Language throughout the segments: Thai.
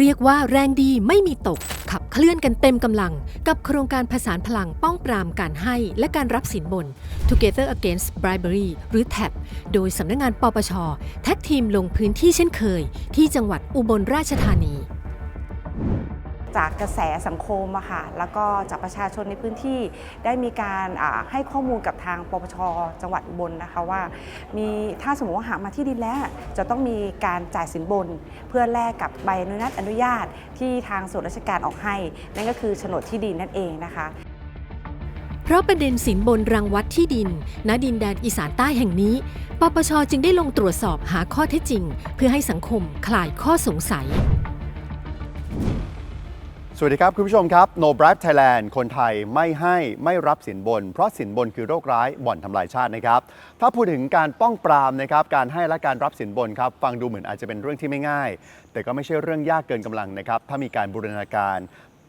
เรียกว่าแรงดีไม่มีตก ขับเคลื่อนกันเต็มกำลัง กับโครงการผสานพลังป้องปรามการให้และการรับสินบน Together Against Bribery หรือ TAP โดยสำนักงานปปช แท็กทีมลงพื้นที่เช่นเคย ที่จังหวัดอุบลราชธานี จากกระแสสังคมอะค่ะแล้วก็จากประชาชนในพื้นที่ได้มีการให้ข้อมูลกับทางปปชจังหวัดอุบลนะคะว่า มีถ้าสมมติว่าหามาที่ดินแล้วจะต้องมีการจ่ายสินบน เพื่อแลกกับใบอนุญาตอนุญาตที่ทางส่วนราชการออกให้ นั่นก็คือโฉนดที่ดินนั่นเองนะคะเพราะประเด็นสินบนรังวัดที่ดิน ณ ดินแดนอีสานใต้แห่งนี้ ปปชจึงได้ลงตรวจสอบหาข้อเท็จจริง เพื่อให้สังคมคลายข้อสงสัย สวัสดีครับ คุณผู้ชมครับ No Bribe Thailand คนไทยไม่ให้ไม่รับสินบน เพราะสินบนคือโรคร้ายบ่อนทำลายชาตินะครับ ถ้าพูดถึงการป้องปรามนะครับการให้และการรับสินบนครับฟังดูเหมือนอาจจะเป็นเรื่องที่ไม่ง่าย แต่ก็ไม่ใช่เรื่องยากเกินกำลังนะครับถ้ามีการบูรณาการ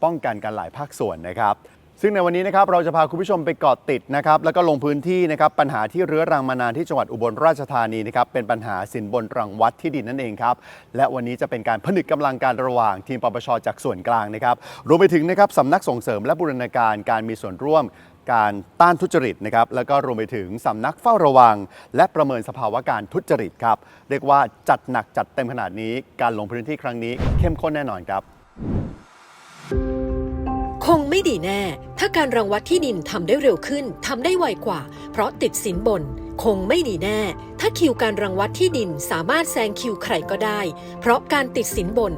ป้องกันกันหลายภาคส่วนนะครับ ซึ่งในวันนี้นะครับเราจะพาคุณผู้ชมไปเกาะติดนะครับแล้วก็ลงพื้นที่นะครับปัญหาที่เรื้อรังมานานที่จังหวัดอุบลราชธานีนะครับเป็นปัญหาสินบนรังวัดที่ดินนั่นเองครับและวันนี้จะเป็นการผนึกกำลังการระหว่างทีมปปชจากส่วนกลางนะครับรวมไปถึงนะครับสำนักส่งเสริมและบูรณาการการมีส่วนร่วมการต้านทุจริตนะครับแล้วก็รวมไปถึงสำนักเฝ้าระวัง และประเมินสภาวะการทุจริตครับเรียกว่าจัดหนักจัดเต็มขนาดนี้ การลงพื้นที่ครั้งนี้เข้มข้นแน่นอนครับ คงไม่ดีแน่ ถ้าการรังวัดที่ดินทำได้เร็วขึ้นทำได้ไวกว่า เพราะติดสินบน คงไม่ดีแน่ ถ้าคิวการรังวัดที่ดินสามารถแซงคิวใครก็ได้ เพราะการติดสินบน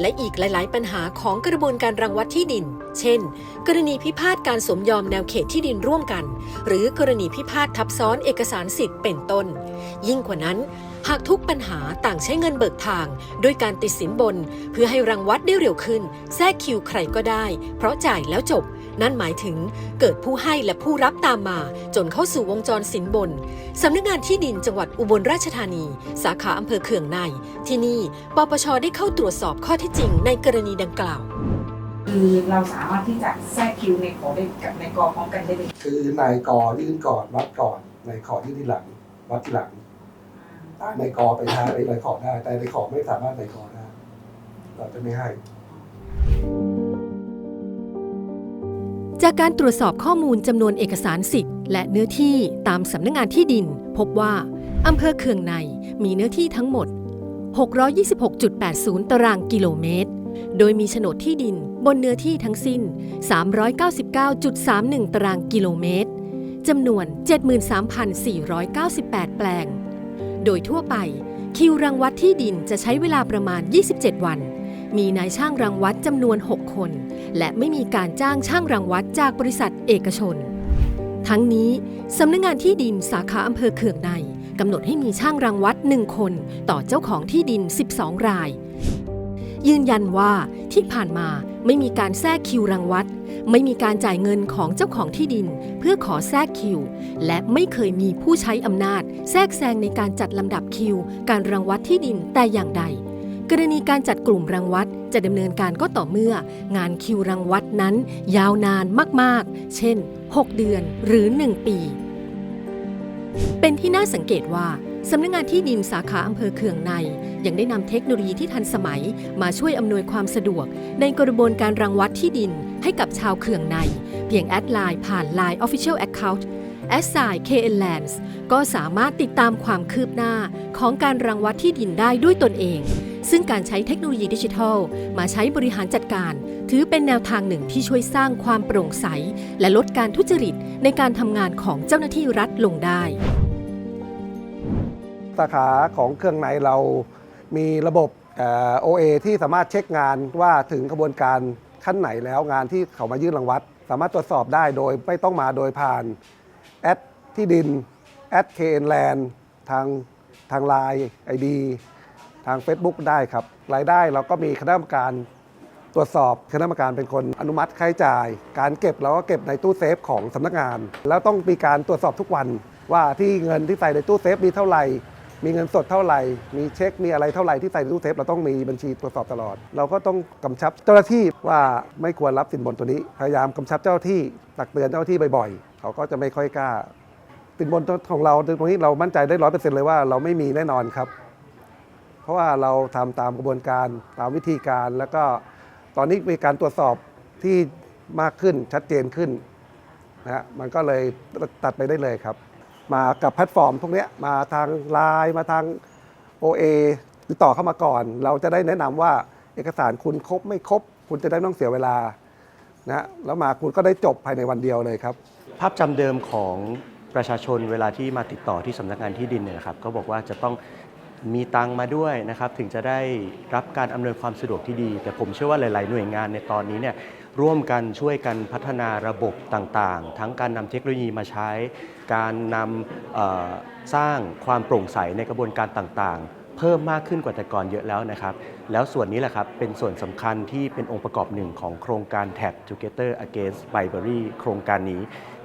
และอีกหลาย ๆ ปัญหาของกระบวนการรังวัดที่ดิน เช่น กรณีพิพาทการสมยอมแนวเขตที่ดินร่วมกัน หรือกรณีพิพาททับซ้อนเอกสารสิทธิ์เป็นต้น ยิ่งกว่านั้น หากทุกปัญหาต่างใช้เงินเบิกทางด้วยการติดสินบน เพื่อให้รังวัดได้เร็วขึ้น แทรกคิวใครก็ได้ เพราะจ่ายแล้วจบ นั่นหมายถึงเกิดผู้ให้และผู้รับตามมา จนเข้าสู่วงจรสินบน สำนักงานที่ดินจังหวัดอุบลราชธานี สาขาอำเภอเขื่องใน ที่นี่ปปชได้เข้าตรวจสอบข้อเท็จจริงในกรณีดังกล่าว คือเราสามารถที่จะแทรกคิวในขอได้กับในกอพร้อมกันได้เลยคือนายกอยื่นก่อนวัดก่อนนายขอยื่นทีหลังวัดทีหลังนายกอไปท้ายนายขอได้ แต่นายขอไม่สามารถนายขอได้เราจะไม่ให้ จากการตรวจสอบข้อมูลจำนวนเอกสารสิทธิ์ และเนื้อที่ตามสำนักงานที่ดิน พบว่าอำเภอเคืองในมีเนื้อที่ทั้งหมด 626.80 ตารางกิโลเมตร โดยมีโฉนดที่ดินบนเนื้อที่ทั้งสิ้น 399.31 ตารางกิโลเมตรจำนวน 73,498 แปลง โดยทั่วไป คิวรังวัดที่ดินจะใช้เวลาประมาณ 27 วัน มีนายช่างรังวัดจำนวน 6 คน และไม่มีการจ้างช่างรังวัดจากบริษัทเอกชน ทั้งนี้สำนักงานที่ดินสาขาอำเภอเคืองในกำหนดให้มีช่างรังวัด 1 คน ต่อเจ้าของที่ดิน 12 ราย ยืนยันว่าที่ผ่านมาไม่มีการแทรกคิวรังวัด ไม่มีการจ่ายเงินของเจ้าของที่ดิน เพื่อขอแทรกคิว และไม่เคยมีผู้ใช้อำนาจ แทรกแซงในการจัดลำดับคิว การรังวัดที่ดินแต่อย่างใด กรณีการจัดกลุ่มรังวัดจะดำเนินการก็ต่อเมื่อ งานคิวรังวัดนั้น ยาวนานมากๆ เช่น 6 เดือนหรือ 1 ปี เป็นที่น่าสังเกตว่าสำนักงานที่ดินสาขาอำเภอเคืองใน ยังได้นำเทคโนโลยีที่ทันสมัยมาช่วยอำนวยความสะดวก ในกระบวนการรังวัดที่ดินให้กับชาวเคืองใน เพียงแอดไลน์ผ่าน Line Official Account s i KN Lands ก็สามารถติดตามความคืบหน้าของการรังวัดที่ดินได้ด้วยตนเอง ซึ่งการใช้เทคโนโลยีดิจิทัล มาใช้บริหารจัดการ ถือเป็นแนวทางหนึ่งที่ช่วยสร้างความโปร่งใส และลดการทุจริตในการทำงานของเจ้าหน้าที่รัฐลงได้ สาขาของเครื่องในเรามีระบบเอ่อที่สามารถเช็คงานว่าถึงกระบวนการขั้นไหนแล้วงานที่เขามายื่นรางวัดสามารถตรวจสอบได้โดยไม่ต้องมาโดยผ่านแอดที่ดินแอดเคเอ็นแลนทางทางไลน์ไอดี ทาง Facebook ได้ครับรายได้เราก็มีคณะกรรมการตรวจสอบคณะกรรมการเป็นคนอนุมัติค่าใช้จ่าย การเก็บเราก็เก็บในตู้เซฟของสำนักงาน แล้วต้องมีการตรวจสอบทุกวัน ว่าที่เงินที่ใส่ในตู้เซฟมีเท่าไหร่ มีเงินสดเท่าไหร่ มีเช็คมีอะไรเท่าไหร่ที่ใส่ในตู้เซฟเราต้องมีบัญชีตรวจสอบตลอด เราก็ต้องกำชับเจ้าหน้าที่ว่าไม่ควรรับสินบนตัวนี้ พยายามกำชับเจ้าหน้าที่ตักเตือนเจ้าหน้าที่บ่อยๆ เขาก็จะไม่ค่อยกล้าสินบนของเราตรงนี้เรามั่นใจได้ร้อยเปอร์เซ็นต์เลยว่าเราไม่มีแน่นอนครับ เพราะว่าเราทำตามกระบวนการตามวิธีการ แล้วก็ตอนนี้มีการตรวจสอบที่มากขึ้นชัดเจนขึ้นนะฮะมันก็เลยตัดไปได้เลยครับ มากับแพลตฟอร์มพวกเนี้ยมาทางไลน์มาทาง OA ติดต่อเข้ามาก่อน เราจะได้แนะนำว่าเอกสารคุณครบไม่ครบ คุณจะได้ไม่ต้องเสียเวลานะฮะแล้วมาคุณก็ได้จบภายในวันเดียวเลยครับ ภาพจำเดิมของประชาชนเวลาที่มาติดต่อที่สำนักงานที่ดินเนี่ยนะครับก็บอกว่าจะต้อง มีตังมาด้วยนะครับถึงจะได้รับการอำนวยความสะดวกที่ดี แต่ผมเชื่อว่าหลาย ๆ หน่วยงานในตอนนี้เนี่ยร่วมกันช่วยกันพัฒนาระบบต่าง ๆ ทั้งการนำเทคโนโลยีมาใช้ การนำสร้างความโปร่งใสในกระบวนการต่าง ๆ เพิ่มมากขึ้นกว่าแต่ก่อนเยอะแล้วนะครับ แล้วส่วนนี้แหละครับ เป็นส่วนสำคัญที่เป็นองค์ประกอบหนึ่งของโครงการ Tag Together Against Bribery โครงการนี้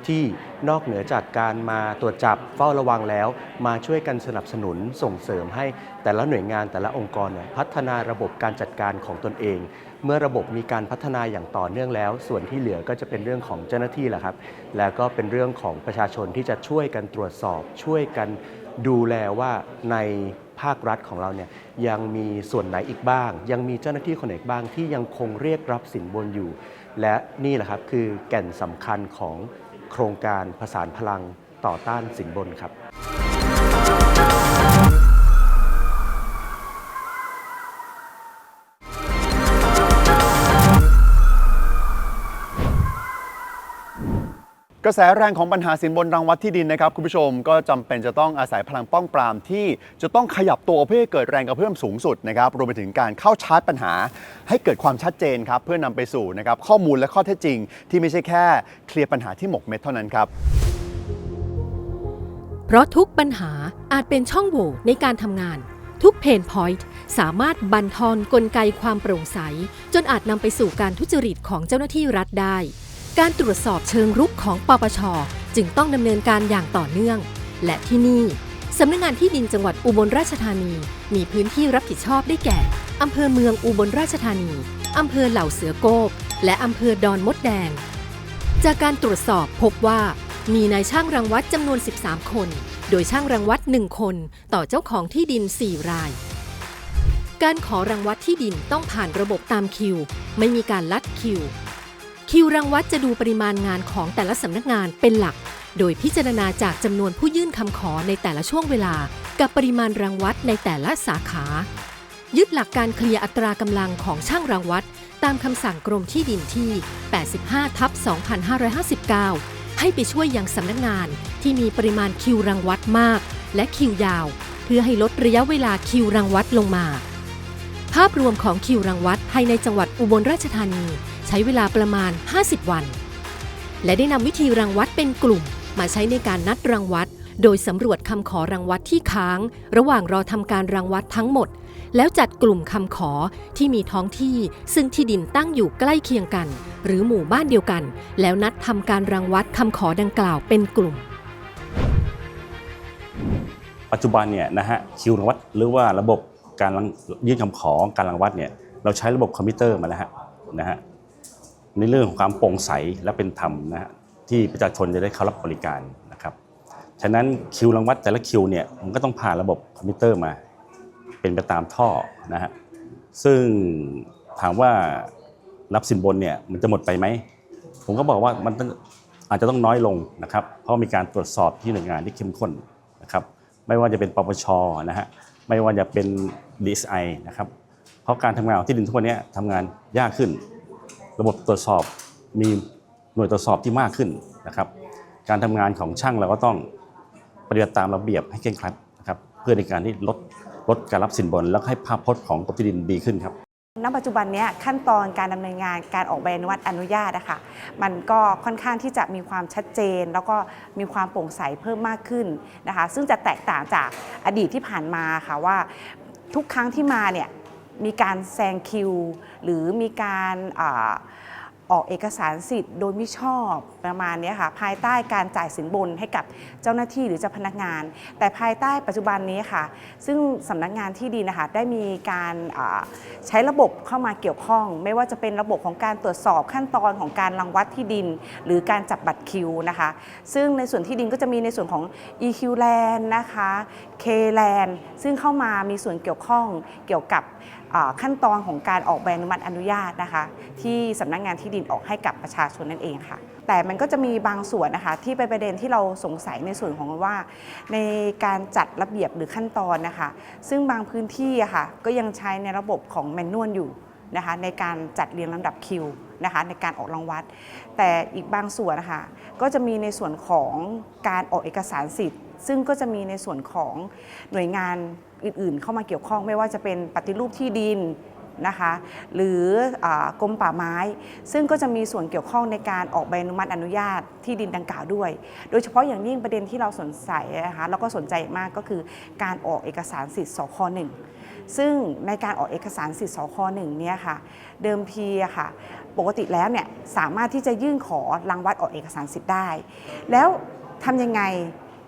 ที่นอกเหนือจากการมาตรวจจับเฝ้าระวังแล้ว มาช่วยกันสนับสนุนส่งเสริมให้แต่ละหน่วยงานแต่ละองค์กรพัฒนาระบบการจัดการของตนเอง เมื่อระบบมีการพัฒนาอย่างต่อเนื่องแล้ว ส่วนที่เหลือก็จะเป็นเรื่องของเจ้าหน้าที่แหละครับ แล้วก็เป็นเรื่องของประชาชนที่จะช่วยกันตรวจสอบช่วยกัน ดูแลว่าในภาครัฐของเราเนี่ยยังมีส่วนไหนอีกบ้าง ยังมีเจ้าหน้าที่คนไหนบ้างที่ยังคงเรียกรับสินบนอยู่ และนี่แหละครับคือแก่นสำคัญของโครงการผสานพลังต่อต้านสินบนครับ กระแสแรงของปัญหาสินบนรังวัดที่ดินนะครับคุณผู้ชมก็จำเป็นจะต้องอาศัยพลังป้องปรามที่จะต้องขยับตัวเพื่อให้เกิดแรงกระเพื่อมสูงสุดนะครับรวมไปถึงการเข้าชาร์จปัญหา ให้เกิดความชัดเจนครับเพื่อนำไปสู่นะครับข้อมูลและข้อเท็จจริง ที่ไม่ใช่แค่เคลียร์ปัญหาที่หมกเม็ดเท่านั้นครับเพราะทุกปัญหาอาจเป็นช่องโหว่ในการทำงาน ทุกเพนพอยต์สามารถบันทอนกลไกความโปร่งใส จนอาจนำไปสู่การทุจริตของเจ้าหน้าที่รัฐได้ การตรวจสอบเชิงรุกของปปช จึงต้องดำเนินการอย่างต่อเนื่อง และที่นี่สำนักงานที่ดินจังหวัดอุบลราชธานี มีพื้นที่รับผิดชอบได้แก่อำเภอเมืองอุบลราชธานีอำเภอเหล่าเสือโก้กและอำเภอดอนมดแดง จากการตรวจสอบพบว่ามีนายช่างรังวัดจำนวน 13 คน โดยช่างรังวัด 1 คน ต่อเจ้าของที่ดิน 4 ราย การขอรังวัดที่ดินต้องผ่านระบบตามคิว ไม่มีการลัดคิว คิวรังวัดจะดูปริมาณงานของแต่ละสำนักงานเป็นหลัก โดยพิจารณาจากจำนวนผู้ยื่นคำขอในแต่ละช่วงเวลา กับปริมาณรังวัดในแต่ละสาขา ยึดหลักการเคลียร์อัตรากำลังของช่างรังวัด ตามคำสั่งกรมที่ดินที่ 85 ทับ 2559 ให้ไปช่วยยังสำนักงานที่มีปริมาณคิวรังวัดมาก และคิวยาว เพื่อให้ลดระยะเวลาคิวรังวัดลงมา ภาพรวมของคิวรังวัดภายในจังหวัดอุบลราชธานี ใช้เวลาประมาณ 50 วัน และได้นำวิธีรังวัดเป็นกลุ่ม มาใช้ในการนัดรังวัด โดยสำรวจคำขอรังวัดที่ค้าง ระหว่างรอทำการรังวัดทั้งหมด แล้วจัดกลุ่มคำขอที่มีท้องที่ ซึ่งที่ดินตั้งอยู่ใกล้เคียงกัน หรือหมู่บ้านเดียวกัน แล้วนัดทำการรังวัดคำขอดังกล่าวเป็นกลุ่มปัจจุบันเนี่ยนะฮะคิวรังวัดหรือว่าระบบการยื่นคำขอการรังวัดเนี่ยเราใช้ระบบคอมพิวเตอร์มาแล้วฮะนะฮะ ในเรื่องของความโปร่งใสและเป็นธรรมนะฮะที่ประชาชนจะได้เข้ารับบริการนะครับ ฉะนั้นคิวรังวัดแต่ละคิวเนี่ยมันก็ต้องผ่านระบบคอมพิวเตอร์มา เป็นไปตามท่อนะฮะซึ่งถามว่ารับสินบนเนี่ยมันจะหมดไปไหม ผมก็บอกว่ามันอาจจะต้องน้อยลงนะครับ เพราะมีการตรวจสอบที่หน่วยงานที่เข้มข้นนะครับ ไม่ว่าจะเป็นปปชนะฮะไม่ว่าจะเป็น DSI นะครับเพราะการทำงานของที่ดินทุกวันนี้ทำงานยากขึ้น ระบบตรวจสอบมีหน่วยตรวจสอบที่มากขึ้นนะครับ การทำงานของช่างเราก็ต้องปฏิบัติตามระเบียบให้เคร่งครัดนะครับเพื่อในการที่ลดลดการรับสินบน แล้วให้ภาพพจน์ของกรมที่ดินดีขึ้นครับณปัจจุบันนี้ขั้นตอนการดำเนินงานการออกใบอนุมัติอนุญาตอะคะมันก็ค่อนข้างที่จะมีความชัดเจน แล้วก็มีความโปร่งใสเพิ่มมากขึ้นนะคะซึ่งจะแตกต่างจากอดีตที่ผ่านมาค่ะว่าทุกครั้งที่มาเนี่ย มีการแซงคิว หรือมีการออกเอกสารสิทธิ์โดยไม่ชอบประมาณนี้ค่ะภายใต้การจ่ายสินบนให้กับเจ้าหน้าที่หรือเจ้าพนักงาน แต่ภายใต้ปัจจุบันนี้ค่ะ ซึ่งสำนักงานที่ดินนะคะได้มีการใช้ระบบเข้ามาเกี่ยวข้อง ไม่ว่าจะเป็นระบบของการตรวจสอบขั้นตอนของการรังวัดที่ดิน หรือการจับบัตรคิวนะคะ ซึ่งในส่วนที่ดินก็จะมีในส่วนของ EQ Land นะคะ K Land ซึ่งเข้ามามีส่วนเกี่ยวข้องเกี่ยวกับ ขั้นตอนของการออกใบอนุมัติอนุญาตนะคะ ที่สำนักงานที่ดินออกให้กับประชาชนนั่นเองค่ะ แต่มันก็จะมีบางส่วนนะคะ ที่เป็นประเด็นที่เราสงสัยในส่วนของว่า ในการจัดระเบียบหรือขั้นตอนนะคะ ซึ่งบางพื้นที่อะค่ะก็ยังใช้ในระบบของแมนนวลอยู่นะคะในการจัดเรียงลำดับคิวนะคะในการออกรางวัดแต่อีกบางส่วนนะคะก็จะมีในส่วนของการออกเอกสารสิทธิ์ ซึ่งก็จะมีในส่วนของหน่วยงาน อื่นๆ เข้ามาเกี่ยวข้องไม่ว่าจะเป็นปฏิรูปที่ดินนะคะหรืออกรมป่าไม้ ซึ่งก็จะมีส่วนเกี่ยวข้องในการออกใบอนุมัติอนุญาตที่ดินดังกล่าวด้วย โดยเฉพาะอย่างยิ่งประเด็นที่เราสนใจนะคะแล้วก็สนใจมากก็คือการออกเอกสารสิทธิ์สคหนึ่งซึ่งในการออกเอกสารสิทธิ์สคหนึ่งเนี่ยค่ะเดิมทีอะค่ะปกติแล้วเนี่ยสามารถที่จะยื่นขอรังวัดออกเอกสารสิทธิ์ได้ แล้วทำยังไง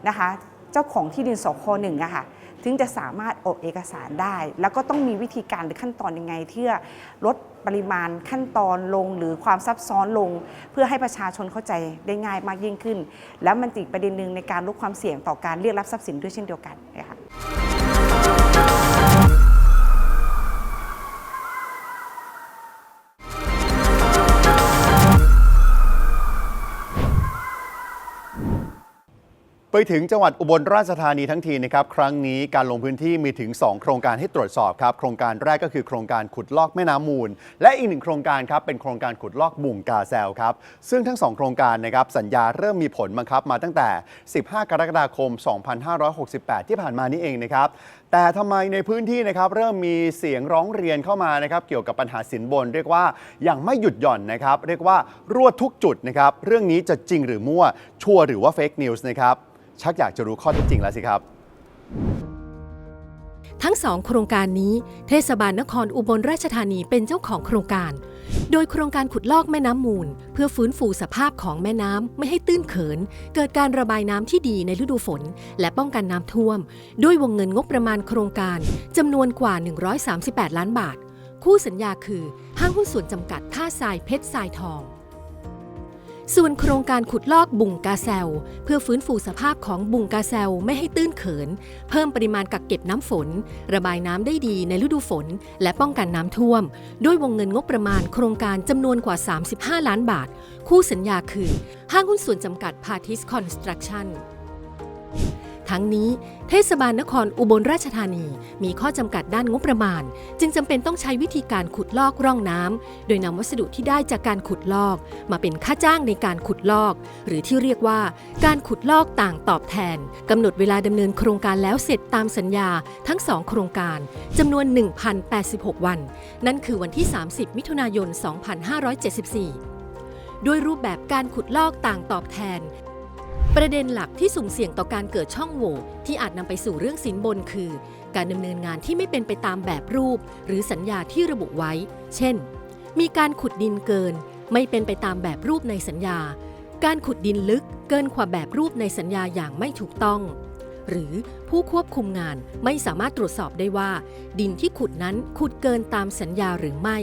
นะคะเจ้าของที่ดินสคหนึ่งอะค่ะ ถึงจะสามารถออกเอกสารได้ แล้วก็ต้องมีวิธีการหรือขั้นตอนยังไงที่จะลดปริมาณขั้นตอนลงหรือความซับซ้อนลง เพื่อให้ประชาชนเข้าใจได้ง่ายมากยิ่งขึ้น แล้วมันติดประเด็นหนึ่งในการลดความเสี่ยงต่อการเรียกรับทรัพย์สินด้วยเช่นเดียวกันนะคะ ไปถึงจังหวัดอุบลราชธานีทั้งทีนะครับครั้งนี้การลงพื้นที่มีถึง 2 โครงการให้ตรวจสอบครับ โครงการแรกก็คือโครงการขุดลอกแม่น้ำมูล และอีกหนึ่งโครงการครับเป็นโครงการขุดลอกบุ่งกาแซลครับซึ่งทั้ง 2 โครงการนะครับสัญญาเริ่มมีผลบังคับมาตั้งแต่ 15 กรกฎาคม 2568 ที่ผ่านมานี่เองนะครับแต่ทำไมในพื้นที่นะครับเริ่มมีเสียงร้องเรียนเข้ามานะครับเกี่ยวกับปัญหาสินบน เรียกว่าอย่างไม่หยุดหย่อนนะครับเรียกว่ารั่วทุกจุดนะครับเรื่องนี้จะจริงหรือมั่วชัวร์หรือว่าเฟกนิวส์นะครับ ชักอยากจะรู้ข้อเท็จจริงแล้วสิครับ ทั้งสองโครงการนี้เทศบาลนครอุบลราชธานีเป็นเจ้าของโครงการ โดยโครงการขุดลอกแม่น้ำมูล เพื่อฟื้นฟูสภาพของแม่น้ำไม่ให้ตื้นเขิน เกิดการระบายน้ำที่ดีในฤดูฝน และป้องกันน้ำท่วม ด้วยวงเงินงบประมาณโครงการจำนวนกว่า 138 ล้านบาท คู่สัญญาคือห้างหุ้นส่วนจำกัดท่าทรายเพชรทรายทอง ส่วนโครงการขุดลอกบุ่งกาแซล เพื่อฟื้นฟูสภาพของบุ่งกาแซลไม่ให้ตื้นเขิน เพิ่มปริมาณกักเก็บน้ำฝน ระบายน้ำได้ดีในฤดูฝน และป้องกันน้ำท่วม ด้วยวงเงินงบประมาณโครงการจำนวนกว่า 35 ล้านบาท คู่สัญญาคือ ห้างหุ้นส่วนจำกัดพาทิสคอนสตรักชั่น ทั้งนี้เทศบาลนครอุบลราชธานีมีข้อจำกัดด้านงบประมาณ จึงจำเป็นต้องใช้วิธีการขุดลอกร่องน้ำโดยนำวัสดุที่ได้จากการขุดลอก มาเป็นค่าจ้างในการขุดลอก หรือที่เรียกว่าการขุดลอกต่างตอบแทนกำหนดเวลาดำเนินโครงการแล้วเสร็จตามสัญญาทั้ง 2 โครงการจำนวน 1,086 วัน นั่นคือวันที่ 30 มิถุนายน 2574 ด้วยรูปแบบการขุดลอกต่างตอบแทน ประเด็นหลักที่สุ่มเสี่ยงต่อการเกิดช่องโหว่ที่อาจนำไปสู่เรื่องสินบนคือ การดำเนินงานที่ไม่เป็นไปตามแบบรูป หรือสัญญาที่ระบุไว้ เช่น มีการขุดดินเกิน ไม่เป็นไปตามแบบรูปในสัญญา การขุดดินลึกเกินกว่าแบบรูปในสัญญาอย่างไม่ถูกต้อง หรือผู้ควบคุมงานไม่สามารถตรวจสอบได้ว่า ดินที่ขุดนั้นขุดเกินตามสัญญาหรือไม่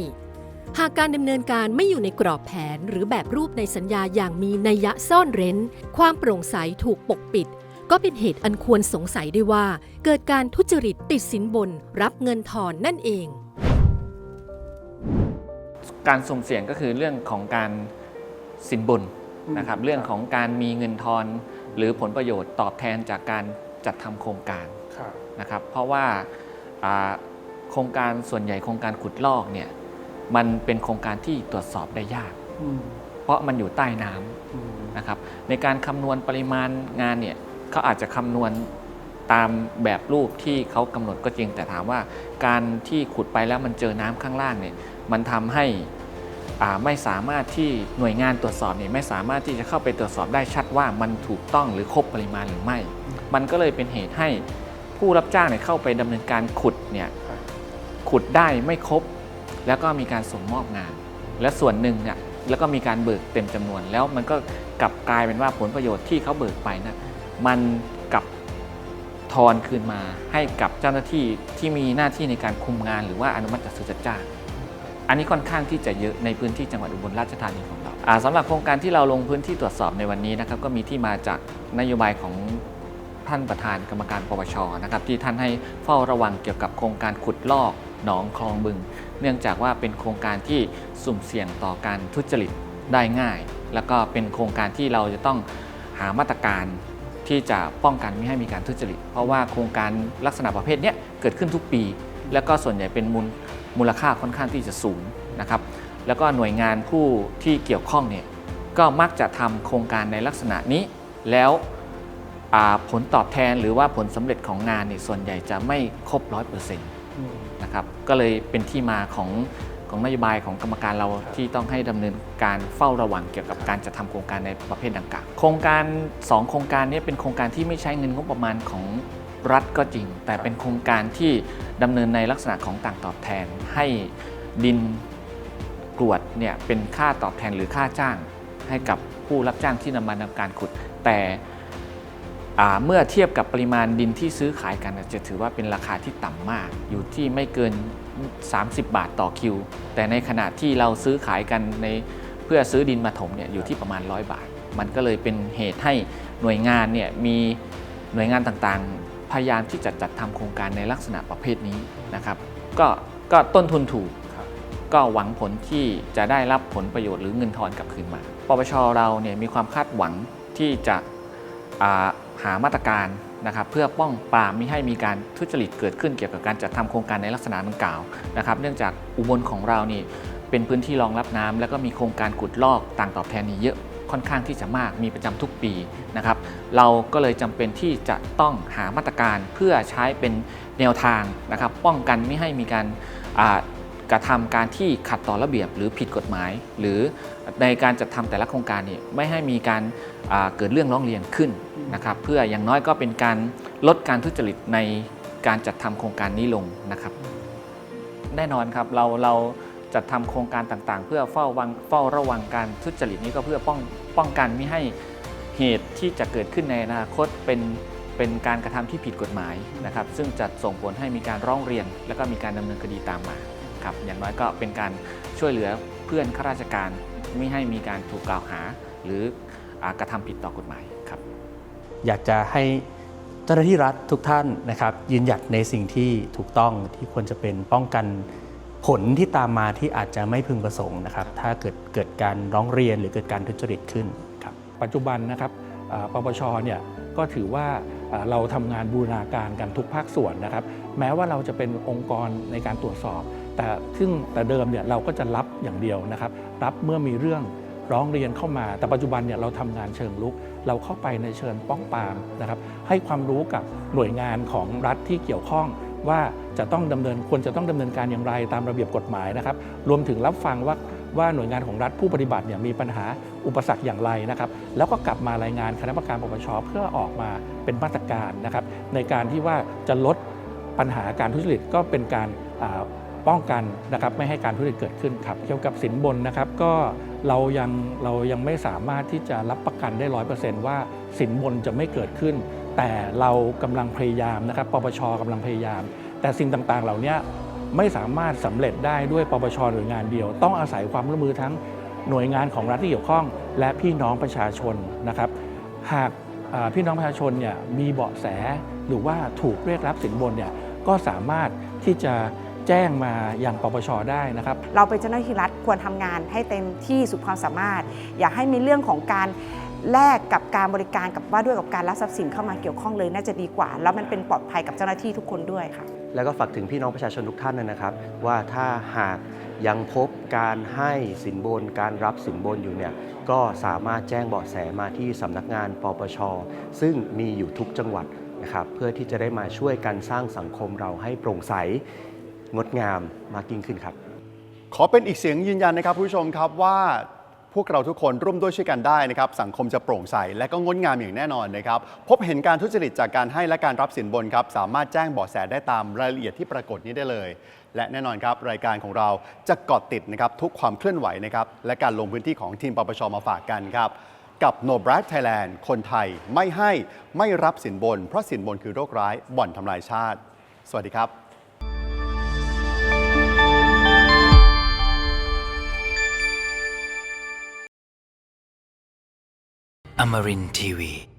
หากการดำเนินการไม่อยู่ในกรอบแผนหรือแบบรูปในสัญญาอย่างมีนัยยะซ่อนเร้น ความโปร่งใสถูกปกปิด ก็เป็นเหตุอันควรสงสัยได้ว่า เกิดการทุจริตติดสินบน รับเงินทอนนั่นเอง การสุ่มเสี่ยงก็คือเรื่องของการสินบนนะครับเรื่องของการมีเงินทอน หรือผลประโยชน์ตอบแทนจากการจัดทำโครงการนะครับ เพราะว่าอ่าโครงการส่วนใหญ่โครงการขุดลอกเนี่ย มันเป็นโครงการที่ตรวจสอบได้ยาก เพราะมันอยู่ใต้น้ำนะครับ ในการคำนวณปริมาณงานเนี่ยเขาอาจจะคำนวณตามแบบรูปที่เขากำหนดก็จริง แต่ถามว่าการที่ขุดไปแล้วมันเจอน้ำข้างล่างเนี่ยมันทำให้อ่าไม่สามารถที่หน่วยงานตรวจสอบเนี่ยไม่สามารถที่จะเข้าไปตรวจสอบได้ชัดว่ามันถูกต้องหรือครบปริมาณหรือไม่ มันก็เลยเป็นเหตุให้ผู้รับจ้างเนี่ยเข้าไปดำเนินการขุดเนี่ยขุดได้ไม่ครบ แล้วก็มีการส่งมอบงาน และส่วนหนึ่งเนี่ยแล้วก็มีการเบิกเต็มจำนวน แล้วมันก็กลับกลายเป็นว่าผลประโยชน์ที่เขาเบิกไปนะมันกลับทอนคืนมาให้กับเจ้าหน้าที่ที่มีหน้าที่ในการคุมงาน หรือว่าอนุมัติจัดซื้อจัดจ้างอันนี้ค่อนข้างที่จะเยอะในพื้นที่จังหวัดอุบลราชธานีของเราอ่าสำหรับโครงการที่เราลงพื้นที่ตรวจสอบในวันนี้นะครับก็มีที่มาจากนโยบายของท่านประธานกรรมการปปชนะครับที่ท่านให้เฝ้าระวังเกี่ยวกับโครงการขุดลอก หนองคลองบึง เนื่องจากว่าเป็นโครงการที่สุ่มเสี่ยงต่อการทุจริตได้ง่าย แล้วก็เป็นโครงการที่เราจะต้องหามาตรการที่จะป้องกันไม่ให้มีการทุจริต เพราะว่าโครงการลักษณะประเภทนี้เกิดขึ้นทุกปี แล้วก็ส่วนใหญ่เป็นมูลมูลค่าค่อนข้างที่จะสูงนะครับ แล้วก็หน่วยงานผู้ที่เกี่ยวข้องเนี่ยก็มักจะทำโครงการในลักษณะนี้ แล้วผลตอบแทนหรือว่าผลสำเร็จของงานเนี่ยส่วนใหญ่จะไม่ครบร้อยเปอร์เซ็นต์ นะครับก็เลยเป็นที่มาของของนโยบายของกรรมการเราที่ต้องให้ดำเนินการเฝ้าระวังเกี่ยวกับการจัดทำโครงการในประเภทดังกล่าวโครงการ 2 โครงการนี้เป็นโครงการที่ไม่ใช้เงินงบประมาณของรัฐก็จริง แต่เป็นโครงการที่ดำเนินในลักษณะของต่างตอบแทน ให้ดินกรวดเนี่ยเป็นค่าตอบแทนหรือค่าจ้างให้กับผู้รับจ้างที่นำมาทำการขุด แต่อ่า เมื่อเทียบกับปริมาณดินที่ซื้อขายกันจะถือว่าเป็นราคาที่ต่ำมาก อยู่ที่ไม่เกิน 30 บาทต่อคิว แต่ในขณะที่เราซื้อขายกันในเพื่อซื้อดินมาถมเนี่ยอยู่ที่ประมาณ 100 บาท มันก็เลยเป็นเหตุให้หน่วยงานเนี่ยมีหน่วยงานต่างๆ พยายามที่จะจัดทำโครงการในลักษณะประเภทนี้นะครับก็ก็ต้นทุนถูกก็หวังผลที่จะได้รับผลประโยชน์หรือเงินทอนกลับคืนมา ปปชเราเนี่ยมีความคาดหวังที่จะ หามาตรการนะครับเพื่อป้องปรามไม่ให้มีการทุจริตเกิดขึ้นเกี่ยวกับการจัดทำโครงการในลักษณะดังกล่าวนะครับเนื่องจากอุบลของเรานี่เป็นพื้นที่รองรับน้ำแล้วก็มีโครงการขุดลอกต่างตอบแทนนี่เยอะค่อนข้างที่จะมากมีประจำทุกปีนะครับเราก็เลยจำเป็นที่จะต้องหามาตรการเพื่อใช้เป็นแนวทางนะครับป้องกันไม่ให้มีการกระทำการที่ขัดต่อระเบียบหรือผิดกฎหมาย หรือในการจัดทำแต่ละโครงการนี่ไม่ให้มีการเกิดเรื่องร้องเรียนขึ้น นะครับเพื่ออย่างน้อยก็เป็นการลดการทุจริตในการจัดทำโครงการนี้ลงนะครับ แน่นอนครับเราเราจัดทำโครงการต่างๆ เพื่อเฝ้าวังเฝ้าระวังการทุจริตนี้ก็เพื่อป้องป้องกันไม่ให้เหตุที่จะเกิดขึ้นในอนาคตเป็นเป็นการกระทำที่ผิดกฎหมายนะครับ ซึ่งจะส่งผลให้มีการร้องเรียน และก็มีการดำเนินคดีตามมาครับอย่างน้อยก็เป็นการช่วยเหลือเพื่อนข้าราชการ ไม่ให้มีการถูกกล่าวหา หรือกระทำผิดต่อกฎหมายครับ อยากจะให้เจ้าหน้าที่รัฐทุกท่านนะครับยืนหยัดในสิ่งที่ถูกต้องที่ควรจะเป็นป้องกันผลที่ตามมาที่อาจจะไม่พึงประสงค์นะครับ ถ้าเกิดเกิดการร้องเรียนหรือเกิดการทุจริตขึ้นครับปัจจุบันนะครับปปชเนี่ยก็ถือว่าอ่าเราทำงานบูรณาการกันทุกภาคส่วนนะครับ แม้ว่าเราจะเป็นองค์กรในการตรวจสอบ แต่ซึ่งแต่เดิมเนี่ยเราก็จะรับอย่างเดียวนะครับ รับเมื่อมีเรื่อง ร้องเรียนเข้ามา แต่ปัจจุบันเนี่ยเราทำงานเชิงลุก เราเข้าไปในเชิงป้องปรามนะครับ ให้ความรู้กับหน่วยงานของรัฐที่เกี่ยวข้องว่าจะต้องดำเนินควรจะต้องดำเนินการอย่างไรตามระเบียบกฎหมายนะครับ รวมถึงรับฟังว่าว่าหน่วยงานของรัฐผู้ปฏิบัติเนี่ยมีปัญหาอุปสรรคอย่างไรนะครับ แล้วก็กลับมารายงานคณะกรรมการปปชเพื่อออกมาเป็นมาตรการนะครับ ในการที่ว่าจะลดปัญหาการทุจริตก็เป็นการป้องกันนะครับไม่ให้การทุจริตเกิดขึ้นครับ เกี่ยวกับสินบนนะครับก็ เรายังเรายังไม่สามารถที่จะรับประกันได้ร้อยเปอร์เซนต์ว่าสินบนจะไม่เกิดขึ้น แต่เรากำลังพยายามนะครับ ปปชกำลังพยายาม แต่สิ่งต่างๆ เหล่านี้ไม่สามารถสำเร็จได้ด้วยปปชหน่วยงานเดียว ต้องอาศัยความร่วมมือทั้งหน่วยงานของรัฐที่เกี่ยวข้อง และพี่น้องประชาชนนะครับ หากพี่น้องประชาชนเนี่ยมีเบาะแสหรือว่าถูกเรียกรับสินบนเนี่ยก็สามารถที่จะ แจ้งมาอย่างปปชได้นะครับ เราเป็นเจ้าหน้าที่รัฐควรทำงานให้เต็มที่สุดความสามารถ อย่าให้มีเรื่องของการแลกกับการบริการกับว่าด้วยกับการรับทรัพย์สินเข้ามาเกี่ยวข้องเลยน่าจะดีกว่า แล้วมันเป็นปลอดภัยกับเจ้าหน้าที่ทุกคนด้วยค่ะ แล้วก็ฝากถึงพี่น้องประชาชนทุกท่านนะครับ ว่าถ้าหากยังพบการให้สินบน การรับสินบนอยู่เนี่ยก็สามารถแจ้งเบาะแสมาที่สำนักงานปปช ซึ่งมีอยู่ทุกจังหวัดนะครับเพื่อที่จะได้มาช่วยกันสร้างสังคมเราให้โปร่งใส งดงามมากยิ่งขึ้นครับ ขอเป็นอีกเสียงยืนยันนะครับผู้ชมครับว่าพวกเราทุกคนร่วมด้วยช่วยกันได้นะครับ สังคมจะโปร่งใส และก็งดงามอย่างแน่นอนนะครับ พบเห็นการทุจริตจากการให้และการรับสินบนครับ สามารถแจ้งเบาะแสได้ตามรายละเอียดที่ปรากฏนี้ได้เลย และแน่นอนครับ รายการของเราจะเกาะติดนะครับทุกความเคลื่อนไหวนะครับและการลงพื้นที่ของทีมปปชมาฝากกันครับ กับ No Bribe Thailand คนไทยไม่ให้ไม่รับสินบน เพราะสินบนคือโรคร้ายบ่อนทำลายชาติ สวัสดีครับ Amarin Tiwi.